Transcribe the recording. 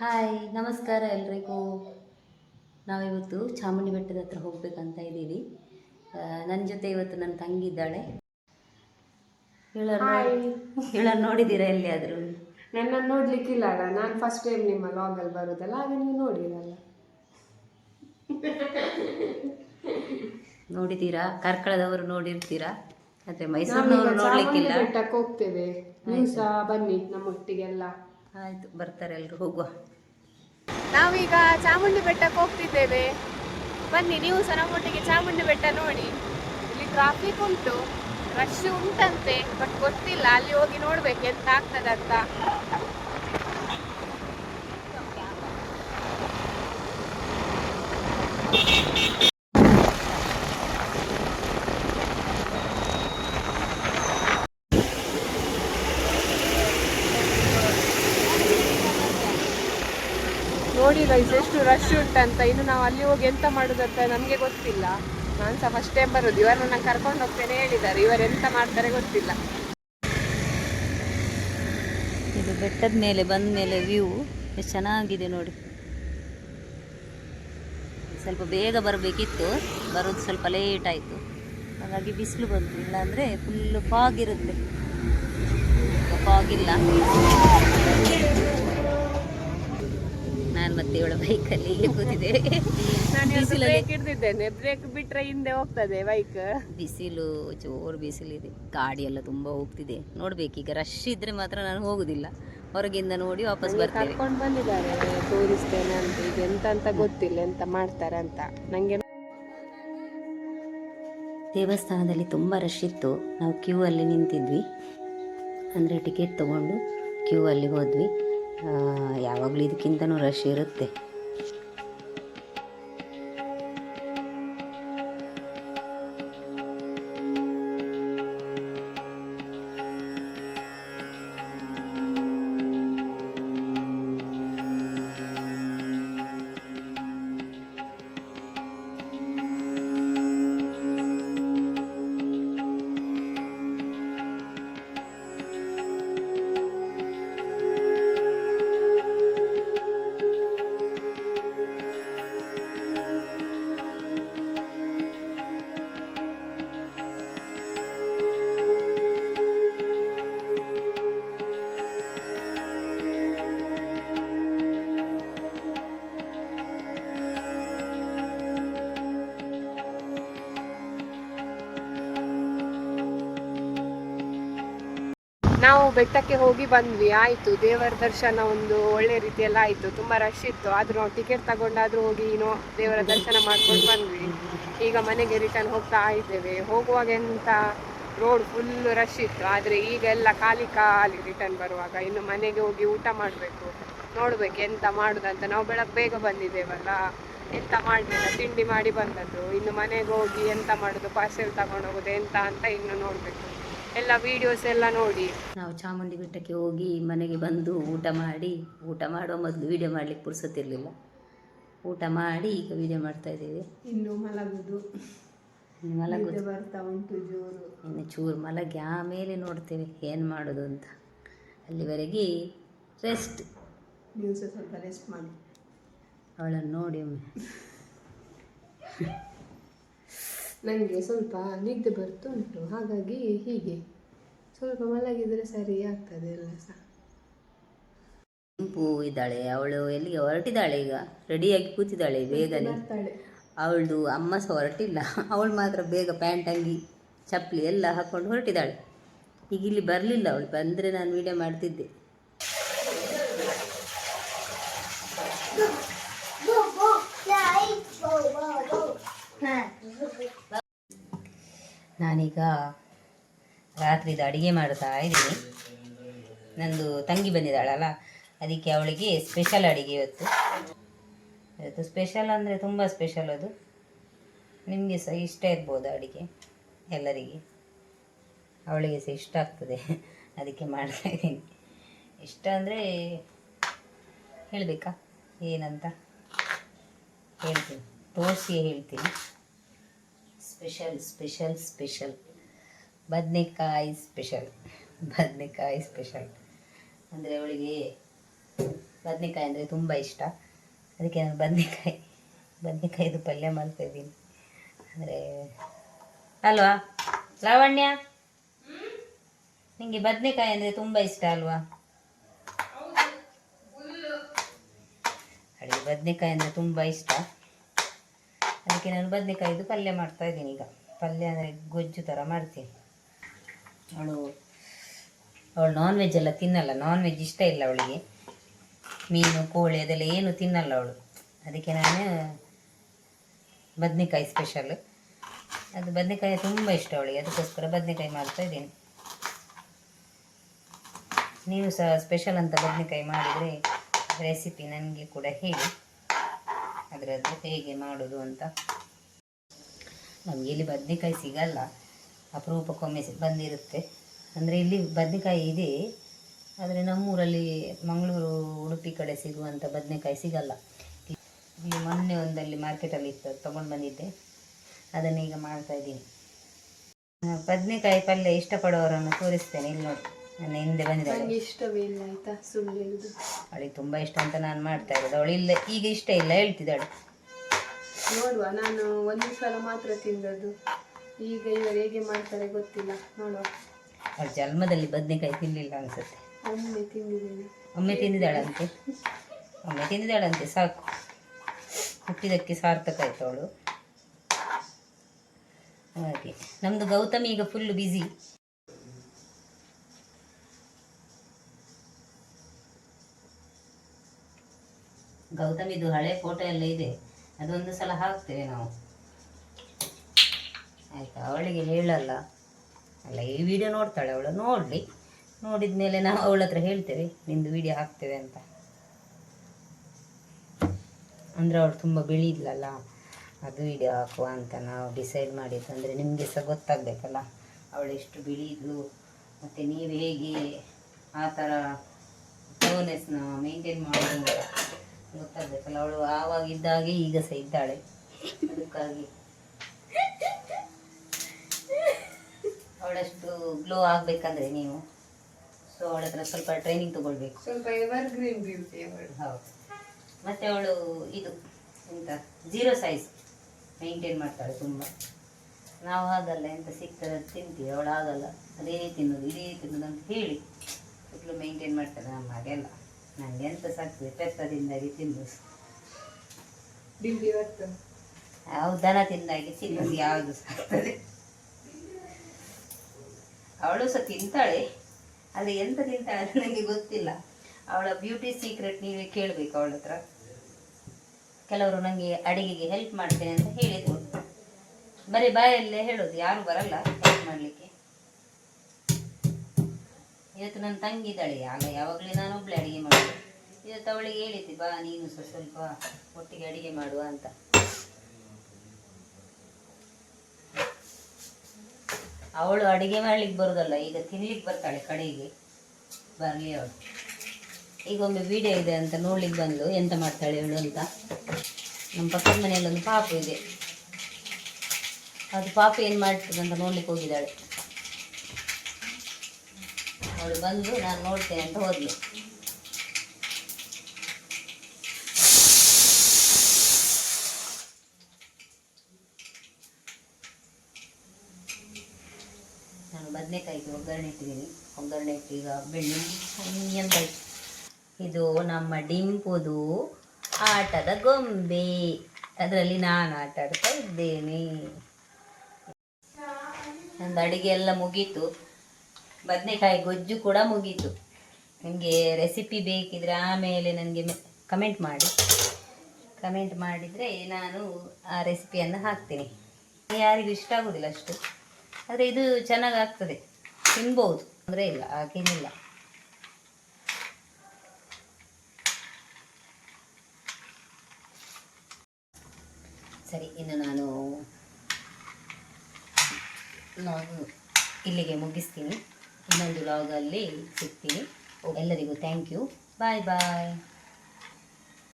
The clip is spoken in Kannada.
ಹಾಯ್ ನಮಸ್ಕಾರ ಎಲ್ರಿಗೂ. ನಾವಿವತ್ತು ಚಾಮುಂಡಿ ಬೆಟ್ಟದ ಹತ್ರ ಹೋಗ್ಬೇಕಂತ ಇದ್ದೀವಿ. ನನ್ನ ಜೊತೆ ಇವತ್ತು ನನ್ನ ತಂಗಿ ಇದ್ದಾಳೆ. ನೋಡಿದೀರ ನೋಡಿದ್ದೀರಾ ಎಲ್ಲಿಯಾದರೂ? ನನ್ನನ್ನು ನೋಡ್ಲಿಕ್ಕಿಲ್ಲ ಅಲ್ಲ. ನಾನು ಫಸ್ಟ್ ಟೈಮ್ ನಿಮ್ಮ ಲಾಗಲ್ಲಿ ಬರೋದಲ್ಲ ಹಾಗೆ ನೀವು ನೋಡಿರಲ್ಲ. ನೋಡಿದ್ದೀರಾ ಕರ್ಕಳದವರು ನೋಡಿರ್ತೀರಾ? ಆದರೆ ಮೈಸೂರಿನವರು ನೋಡ್ಲಿಕ್ಕಿಲ್ಲ. ಬೆಟ್ಟಕ್ಕೆ ಹೋಗ್ತೇವೆ. ನೀವು ಸಹ ಬನ್ನಿ ನಮ್ಮೊಟ್ಟಿಗೆಲ್ಲ. ಆಯಿತು, ಬರ್ತಾರೆ ಎಲ್ಲರೂ ಹೋಗುವ. ನಾವೀಗ ಚಾಮುಂಡಿ ಬೆಟ್ಟಕ್ಕೆ ಹೋಗ್ತಿದ್ದೇವೆ. ಬನ್ನಿ, ನೀವು ಸಹ ನಮ್ಮೊಟ್ಟಿಗೆ ಚಾಮುಂಡಿ ಬೆಟ್ಟ ನೋಡಿ. ಇಲ್ಲಿ ಟ್ರಾಫಿಕ್ ಉಂಟು ರಶ್ ಉಂಟಂತೆ ಬಟ್ ಗೊತ್ತಿಲ್ಲ, ಅಲ್ಲಿ ಹೋಗಿ ನೋಡ್ಬೇಕು ಎಂತ ಆಗ್ತದಂತ. ನೋಡಿ ಗೈಸ್ ಎಷ್ಟು ರಶ್ ಉಂಟಂತ. ಇನ್ನು ನಾವು ಅಲ್ಲಿ ಹೋಗಿ ಎಂತ ಮಾಡುದಂತ ನಮಗೆ ಗೊತ್ತಿಲ್ಲ. ನಾನು ಸಹ ಫಸ್ಟ್ ಟೈಮ್ ಬರೋದು. ಇವರು ನಾನು ಕರ್ಕೊಂಡು ಹೋಗ್ತೇನೆ ಹೇಳಿದ್ದಾರೆ. ಇವರು ಎಂತ ಮಾಡ್ತಾರೆ ಗೊತ್ತಿಲ್ಲ. ಇದು ಬೆಟ್ಟದ ಮೇಲೆ ಬಂದ ಮೇಲೆ ವ್ಯೂ ಎಷ್ಟು ಚೆನ್ನಾಗಿದೆ ನೋಡಿ. ಸ್ವಲ್ಪ ಬೇಗ ಬರಬೇಕಿತ್ತು. ಬರೋದು ಸ್ವಲ್ಪ ಲೇಟ್ ಆಯಿತು. ಹಾಗಾಗಿ ಬಿಸಿಲು ಬಂತು. ಇಲ್ಲಾಂದರೆ ಫುಲ್ ಫಾಗ್ ಇರುತ್ತೆ. ಫಾಗ್ ಇಲ್ಲ. ನಾನು ಮತ್ತೆ ಇವಳ ಬೈಕಲ್ಲಿ ಅಲ್ಲಿ ಕೂತಿದ್ದೇವೆ. ಬ್ರೇಕ್ ಹಿಡ್ದಿದ್ದೇನೆ. ಬ್ರೇಕ್ ಬಿಟ್ರೆ ಹಿಂದೆ ಹೋಗ್ತದೆ ಬೈಕ್ ಬಿಸಿಲು ಜೋರು ಬಿಸಿಲಿದೆ. ಗಾಡಿ ಎಲ್ಲ ತುಂಬ ಹೋಗ್ತಿದೆ. ಈಗ ರಶ್ ಇದ್ರೆ ಮಾತ್ರ ನಾನು ಹೋಗುದಿಲ್ಲ. ಹೊರಗಿಂದ ನೋಡಿ ವಾಪಸ್ ಬರ್ತೇವೆ. ಕರ್ಕೊಂಡು ಬಂದಿದ್ದಾರೆ ತೋರಿಸ್ತೇನೆ ಅಂತ. ಈಗ ಎಂತ ಅಂತ ಗೊತ್ತಿಲ್ಲ ಎಂತ ಮಾಡ್ತಾರೆ ಅಂತ. ನಂಗೆ ದೇವಸ್ಥಾನದಲ್ಲಿ ತುಂಬ ರಶ್ ಇತ್ತು. ನಾವು ಕ್ಯೂ ಅಲ್ಲಿ ನಿಂತಿದ್ವಿ. ಅಂದರೆ ಟಿಕೆಟ್ ತೊಗೊಂಡು ಕ್ಯೂ ಅಲ್ಲಿ ಹೋದ್ವಿ. ಯಾವಾಗಲೂ ಇದಕ್ಕಿಂತನೂ ರಶ್ ಇರುತ್ತೆ. ನಾವು ಬೆಟ್ಟಕ್ಕೆ ಹೋಗಿ ಬಂದ್ವಿ, ಆಯ್ತು. ದೇವರ ದರ್ಶನ ಒಂದು ಒಳ್ಳೆ ರೀತಿಯೆಲ್ಲ ಆಯ್ತು. ತುಂಬಾ ರಶ್ ಇತ್ತು. ಆದ್ರೂ ಟಿಕೆಟ್ ತಗೊಂಡಾದ್ರೂ ಹೋಗಿ ನೋ ದೇವರ ದರ್ಶನ ಮಾಡ್ಕೊಂಡು ಬಂದ್ವಿ. ಈಗ ಮನೆಗೆ ರಿಟರ್ನ್ ಹೋಗ್ತಾ ಇದ್ದೇವೆ. ಹೋಗುವಾಗ ಎಂತ ರೋಡ್ ಫುಲ್ ರಶ್ ಇತ್ತು. ಆದ್ರೆ ಈಗ ಎಲ್ಲ ಖಾಲಿ ಖಾಲಿ ರಿಟರ್ನ್ ಬರುವಾಗ. ಇನ್ನು ಮನೆಗೆ ಹೋಗಿ ಊಟ ಮಾಡಬೇಕು. ನೋಡಬೇಕು ಎಂತ ಮಾಡುದಂತ. ನಾವು ಬೆಳಗ್ಗೆ ಬೇಗ ಬಂದಿದ್ದೇವಲ್ಲ. ಎಂತ ಮಾಡಲಿಲ್ಲ ತಿಂಡಿ ಮಾಡಿ ಬಂದದ್ದು. ಇನ್ನು ಮನೆಗೆ ಹೋಗಿ ಎಂತ ಮಾಡೋದು? ಪಾರ್ಸೆಲ್ ತಗೊಂಡು ಹೋಗೋದು? ಎಂತ ಅಂತ ಇನ್ನು ನೋಡ್ಬೇಕು. ಎಲ್ಲ ವಿಡಿಯೋಸ್ ಎಲ್ಲ ನೋಡಿ. ನಾವು ಚಾಮುಂಡಿ ಬೆಟ್ಟಕ್ಕೆ ಹೋಗಿ ಮನೆಗೆ ಬಂದು ಊಟ ಮಾಡಿ ಊಟ ಮಾಡುವ ಮೊದಲು ವೀಡಿಯೋ ಮಾಡಲಿಕ್ಕೆ ಪುರ್ಸೊತ್ತಿರಲಿಲ್ಲ ಊಟ ಮಾಡಿ ಈಗ ವೀಡಿಯೋ ಮಾಡ್ತಾ ಇದ್ದೀವಿ. ಇನ್ನು ಮಲಗುದು. ಇನ್ನು ಮಲಗೋದು. ಬರ್ತಾ ಉಂಟು ಜೋರು. ಇನ್ನು ಚೂರು ಮಲಗಿ ಆಮೇಲೆ ನೋಡ್ತೇವೆ ಏನು ಮಾಡೋದು ಅಂತ. ಅಲ್ಲಿವರೆಗೆ ರೆಸ್ಟ್ ನೀವು ಸ್ವಲ್ಪ ರೆಸ್ಟ್ ಮಾಡಿ. ಅವಳನ್ನು ನೋಡಿ ಒಮ್ಮೆ. ನನಗೆ ಸ್ವಲ್ಪ ನಿದ್ದೆ ಬರ್ತುಂಟು ಹಾಗಾಗಿ ಹೀಗೆ. ಸ್ವಲ್ಪ ಮಲಗಿದರೆ ಸರಿ ಆಗ್ತದೆ ಎಲ್ಲ ಸಹ. ಕೆಂಪು ಇದ್ದಾಳೆ ಅವಳು ಎಲ್ಲಿಗೆ ಹೊರಟಿದ್ದಾಳೆ ಈಗ? ರೆಡಿಯಾಗಿ ಕೂತಿದ್ದಾಳೆ ಬೇಗನೆ. ಬರ್ತಾಳೆ. ಅವಳದು ಅಮ್ಮ ಸಹ ಹೊರಟಿಲ್ಲ. ಅವಳು ಮಾತ್ರ ಬೇಗ ಪ್ಯಾಂಟ್ ಅಂಗಿ ಚಪ್ಪಲಿ ಎಲ್ಲ ಹಾಕ್ಕೊಂಡು ಹೊರಟಿದ್ದಾಳೆ. ಈಗ ಇಲ್ಲಿ ಬರಲಿಲ್ಲ ಅವಳು ಬಂದರೆ ನಾನು ವೀಡಿಯೋ ಮಾಡ್ತಿದ್ದೆ. ನಾನೀಗ ರಾತ್ರಿದು ಅಡುಗೆ ಮಾಡ್ತಾ ಇದ್ದೀನಿ. ನಂದು ತಂಗಿ ಬಂದಿದ್ದಾಳಲ್ಲ, ಅದಕ್ಕೆ ಅವಳಿಗೆ ಸ್ಪೆಷಲ್ ಅಡುಗೆ ಇವತ್ತು. ಇವತ್ತು ಸ್ಪೆಷಲ್ ಅಂದರೆ ತುಂಬ ಸ್ಪೆಷಲ್ ಅದು. ನಿಮಗೆ ಸಹ ಇಷ್ಟ ಇರ್ಬೋದು ಅಡುಗೆ, ಎಲ್ಲರಿಗೆ. ಅವಳಿಗೆ ಸಹ ಇಷ್ಟ ಆಗ್ತದೆ. ಅದಕ್ಕೆ ಮಾಡ್ತಾ ಇದ್ದೀನಿ. ಇಷ್ಟ ಅಂದರೆ ಹೇಳಬೇಕಾ? ಏನಂತ? ಹೇಳ್ತೀನಿ. ತೋರಿಸಿ ಹೇಳ್ತೀನಿ. ಸ್ಪೆಷಲ್ ಸ್ಪೆಷಲ್ ಸ್ಪೆಷಲ್ ಬದನೆಕಾಯಿ ಸ್ಪೆಷಲ್ ಬದನೆಕಾಯಿ ಸ್ಪೆಷಲ್ ಅಂದರೆ ಅವಳಿಗೆ ಬದನೆಕಾಯಿ ಅಂದರೆ ತುಂಬ ಇಷ್ಟ. ಅದಕ್ಕೆ ನಾನು ಬದನೆಕಾಯಿ ಬದನೆಕಾಯಿದು ಪಲ್ಯ ಮಾಡ್ತಾಯಿದ್ದೀನಿ ಅಂದರೆ ಅಲ್ವಾ? ಲಾವಣ್ಯ? ನಿಮಗೆ ಬದನೆಕಾಯಿ ಅಂದರೆ ತುಂಬ ಇಷ್ಟ ಅಲ್ವಾ? ಅಡುಗೆ ಬದನೆಕಾಯಿ ಅಂದರೆ ತುಂಬ ಇಷ್ಟ. ಅದಕ್ಕೆ ನಾನು ಬದನೆಕಾಯಿದು ಪಲ್ಯ ಮಾಡ್ತಾ ಇದ್ದೀನಿ ಈಗ. ಪಲ್ಯ ಅಂದರೆ ಗೊಜ್ಜು ಥರ ಮಾಡ್ತೀನಿ. ಅವಳು ಅವಳು ನಾನ್ ವೆಜ್ ಎಲ್ಲ ತಿನ್ನಲ್ಲ. ನಾನ್ ವೆಜ್ ಇಷ್ಟ ಇಲ್ಲ ಅವಳಿಗೆ. ಮೀನು, ಕೋಳಿ ಅದೆಲ್ಲ ಏನು ತಿನ್ನಲ್ಲ ಅವಳು. ಅದಕ್ಕೆ ನಾನು ಬದನೆಕಾಯಿ ಸ್ಪೆಷಲ್ ಅದು ಬದನೆಕಾಯಿ ತುಂಬ ಇಷ್ಟ ಅವಳಿಗೆ. ಅದಕ್ಕೋಸ್ಕರ ಬದನೆಕಾಯಿ ಮಾಡ್ತಾ ಇದ್ದೀನಿ. ನೀವು ಸಹ ಸ್ಪೆಷಲ್ ಅಂತ ಬದನೆಕಾಯಿ ಮಾಡಿದರೆ ರೆಸಿಪಿ ನನಗೆ ಕೂಡ ಹೇಳಿ. ಅದರದ್ದು ಹೇಗೆ ಮಾಡೋದು ಅಂತ. ನಮಗೆ ಇಲ್ಲಿ ಬದನೆಕಾಯಿ ಸಿಗಲ್ಲ. ಅಪರೂಪಕ್ಕೊಮ್ಮೆ ಬಂದಿರುತ್ತೆ. ಅಂದರೆ ಇಲ್ಲಿ ಬದನೆಕಾಯಿ ಇದೆ. ಆದರೆ ನಮ್ಮೂರಲ್ಲಿ ಮಂಗಳೂರು ಉಡುಪಿ ಕಡೆ ಸಿಗುವಂಥ ಬದನೆಕಾಯಿ ಸಿಗಲ್ಲ. ಇಲ್ಲಿ ಮೊನ್ನೆ ಒಂದಲ್ಲಿ ಮಾರ್ಕೆಟಲ್ಲಿ ಇತ್ತು ತೊಗೊಂಡು ಬಂದಿದ್ದೆ. ಅದನ್ನು ಈಗ ಮಾಡ್ತಾ ಇದ್ದೀನಿ. ಬದನೆಕಾಯಿ ಪಲ್ಯ ಇಷ್ಟಪಡೋರನ್ನು ತೋರಿಸ್ತೇನೆ ಇಲ್ಲಿ ನೋಡಿ. ನನ್ನ ಹಿಂದೆ ಬಂದಿದೆ ನನಗೆ ಇಷ್ಟವೇ ಇಲ್ಲ ಆಯ್ತಾ? ಸುಳ್ಳು ಹೇಳುದು. ಅವಳಿಗೆ ತುಂಬ ಇಷ್ಟ ಅಂತ ನಾನು ಮಾಡ್ತಾ ಇರೋದು. ಅವಳು ಇಲ್ಲ ಈಗ ಇಷ್ಟ ಇಲ್ಲ ಹೇಳ್ತಿದ್ದಾಳೆ. ನೋಡುವ ನಾನು ಒಂದು ಸಲ ಮಾತ್ರ ತಿಂದದ್ದು. ಈಗ ಇವರು ಹೇಗೆ ಮಾಡ್ತಾರೆ ಗೊತ್ತಿಲ್ಲ. ನೋಡುವ. ಅವ್ರ ಜನ್ಮದಲ್ಲಿ ಬದನೆಕಾಯಿ ತಿನ್ನಲಿಲ್ಲ ಅನ್ಸುತ್ತೆ. ಒಮ್ಮೆ ತಿಂದಿದ್ದೇನೆ. ಒಮ್ಮೆ ತಿಂದಿದ್ದಾಳಂತೆ? ಒಮ್ಮೆ ತಿಂದಿದ್ದಾಳಂತೆ ಸಾಕು. ಹುಟ್ಟಿದಕ್ಕೆ ಸಾರ್ಥಕ ಆಯ್ತು ಅವಳು. ಹಾಗೆ ನಮ್ಮದು ಗೌತಮಿ ಈಗ ಫುಲ್ ಬ್ಯುಸಿ ಗೌತಮಿದು ಹಳೆ ಫೋಟೋ ಎಲ್ಲ ಇದೆ. ಅದೊಂದು ಸಲ ಹಾಕ್ತೇವೆ ನಾವು. ಆಯಿತಾ? ಅವಳಿಗೆ ಹೇಳಲ್ಲ. ಅಲ್ಲ, ಈ ವಿಡಿಯೋ ನೋಡ್ತಾಳೆ ಅವಳು. ನೋಡಲಿ. ನೋಡಿದ ಮೇಲೆ ನಾವು ಅವಳ ಹತ್ರ ಹೇಳ್ತೇವೆ. ನಿಂದು ವಿಡಿಯೋ ಹಾಕ್ತೇವೆ ಅಂತ. ಅಂದರೆ ಅವಳು ತುಂಬ ಬೆಳೀದ್ಲಲ್ಲ ಅದು ವಿಡಿಯೋ ಹಾಕುವ ಅಂತ ನಾವು ಡಿಸೈಡ್ ಮಾಡಿದ್ದು. ಅಂದರೆ ನಿಮಗೆ ಸಹ ಗೊತ್ತಾಗಬೇಕಲ್ಲ, ಅವಳು ಎಷ್ಟು ಬೆಳೀದ್ಲು ಮತ್ತು ನೀವು ಹೇಗೆ ಆ ಥರ ಟೋನೆಸ್ನ ಮೇಂಟೈನ್ ಮಾಡೋದು ಗೊತ್ತಾಗಬೇಕಲ್ಲ ಅವಳು ಆವಾಗಿದ್ದಾಗೆ ಈಗ ಸಹ ಇದ್ದಾಳೆ. ಅದಕ್ಕಾಗಿ. ಅವಳಷ್ಟು ಗ್ಲೋ ಆಗಬೇಕಂದ್ರೆ ನೀವು. ಸೊ ಅವಳ ಹತ್ರ ಸ್ವಲ್ಪ ಟ್ರೈನಿಂಗ್ ತಗೊಳ್ಬೇಕು. ಸ್ವಲ್ಪ ಎವರ್ ಗ್ರೀನ್ ಬ್ಯೂಟಿ ಅವಳು. ಹೌದು. ಮತ್ತೆ ಅವಳು ಇದು ಎಂತ ಜೀರೋ ಸೈಜ್ ಮೇಂಟೈನ್ ಮಾಡ್ತಾಳೆ ತುಂಬ. ನಾವು ಹಾಗಲ್ಲ ಎಂತ ಸಿಗ್ತದೆ ಅದು ತಿಂತೀವಿ ಅವಳು ಆಗಲ್ಲ ಅದೇ ತಿನ್ನೋದು ಇದೇ ತಿನ್ನೋದು ಅಂತ ಹೇಳಿ ಮೊದಲು ಮೇಂಟೈನ್ ಮಾಡ್ತಾಳೆ ನಮ್ಮ ಹಾಗೆಲ್ಲ ನನಗೆ ಎಂತ ಸಾಕ್ತದೆ? ಪೆತ್ತದಿಂದಾಗಿ ತಿಂದು ಅವು ದನ ತಿಂದಾಗಿ ತಿನ್ನೋದು ಯಾವುದು ಸಾಕ್ತದೆ. ಅವಳು ಸಹ ತಿಂತಾಳೆ. ಆದರೆ ಎಂತ ತಿಂತಾಳೆ ಅಂತ ನನಗೆ ಗೊತ್ತಿಲ್ಲ. ಅವಳ ಬ್ಯೂಟಿ ಸೀಕ್ರೆಟ್ ನೀವೇ ಕೇಳಬೇಕು ಅವಳ ಹತ್ರ. ಕೆಲವರು ನನಗೆ ಅಡಿಗೆಗೆ ಹೆಲ್ಪ್ ಮಾಡ್ತೇನೆ ಅಂತ ಹೇಳಿದ್ರು. ಬರೀ ಬಾಯಲ್ಲೇ ಹೇಳೋದು ಯಾರು ಬರಲ್ಲ ಹೆಲ್ಪ್ ಮಾಡಲಿಕ್ಕೆ. ಇವತ್ತು ನನ್ನ ತಂಗಿ ಇದ್ದಾಳೆ, ಆಗ ಯಾವಾಗಲೇ ನಾನು ಒಬ್ಬಳೆ ಅಡುಗೆ ಮಾಡಿದೆ. ಇವತ್ತು ಅವಳಿಗೆ ಹೇಳಿದ್ದೆ, ಬಾ, ನೀನು ಸಹ ಸ್ವಲ್ಪ ಒಟ್ಟಿಗೆ ಅಡುಗೆ ಮಾಡುವ ಅಂತ. ಅವಳು ಅಡುಗೆ ಮಾಡ್ಲಿಕ್ಕೆ ಬರೋದಲ್ಲ, ಈಗ ತಿನ್ಲಿಕ್ಕೆ ಬರ್ತಾಳೆ ಕಡೆಗೆ. ಬರಲಿ ಅವಳು. ಈಗ ಒಮ್ಮೆ ವಿಡಿಯೋ ಇದೆ ಅಂತ ನೋಡ್ಲಿಕ್ಕೆ ಬಂದು, ಎಂತ ಮಾಡ್ತಾಳೆ ಹೇಳು ಅಂತ. ನಮ್ಮ ಪಕ್ಕದ ಮನೆಯಲ್ಲಿ ಒಂದು ಪಾಪು ಇದೆ. ಅದು ಪಾಪು ಏನು ಮಾಡ್ತದೆ ಅಂತ ನೋಡ್ಲಿಕ್ಕೆ ಹೋಗಿದ್ದಾಳೆ. ಅವಳು ಬಂದು ನಾನು ನೋಡ್ತೇನೆ ಅಂತ ಹೋದ್ಲು. ನಾನು ಬದನೆಕಾಯಿಗೆ ಒಗ್ಗರಣೆ ಇಟ್ಟಿದ್ದೀನಿ. ಒಗ್ಗರಣೆ ಇಟ್ಟು ಈಗ ಬೆಳ್ಳುಳ್ಳಿ ಸಣ್ಣಂತ ಇದು ನಮ್ಮ ಡಿಂಪುದು ಆಟದ ಗೊಂಬೆ. ಅದರಲ್ಲಿ ನಾನು ಆಟ ಆಡ್ತಾ ಇದ್ದೇನೆ. ನಂದು ಅಡಿಗೆ ಎಲ್ಲ ಮುಗೀತು. ಬದನೆಕಾಯಿ ಗೊಜ್ಜು ಕೂಡ ಮುಗೀತು. ನಿಮಗೆ ರೆಸಿಪಿ ಬೇಕಿದ್ರೆ ಆಮೇಲೆ ನನಗೆ ಕಮೆಂಟ್ ಮಾಡಿ. ಕಮೆಂಟ್ ಮಾಡಿದರೆ ನಾನು ಆ ರೆಸಿಪಿಯನ್ನು ಹಾಕ್ತೀನಿ. ಯಾರಿಗೂ ಇಷ್ಟ ಆಗೋದಿಲ್ಲ ಅಷ್ಟು. ಆದರೆ ಇದು ಚೆನ್ನಾಗಿ ಆಗ್ತದೆ. ತಿನ್ಬೋದು. ಅಂದರೆ ಇಲ್ಲ, ಹಾಗೇನಿಲ್ಲ. ಸರಿ, ಇನ್ನು ನಾನು ನಾನು ಇಲ್ಲಿಗೆ ಮುಗಿಸ್ತೀನಿ. ಇನ್ನೊಂದು ವ್ಲಾಗಲ್ಲಿ ಸಿಗ್ತೀನಿ. ಎಲ್ಲರಿಗೂ ಥ್ಯಾಂಕ್ ಯು ಬಾಯ್ ಬಾಯ್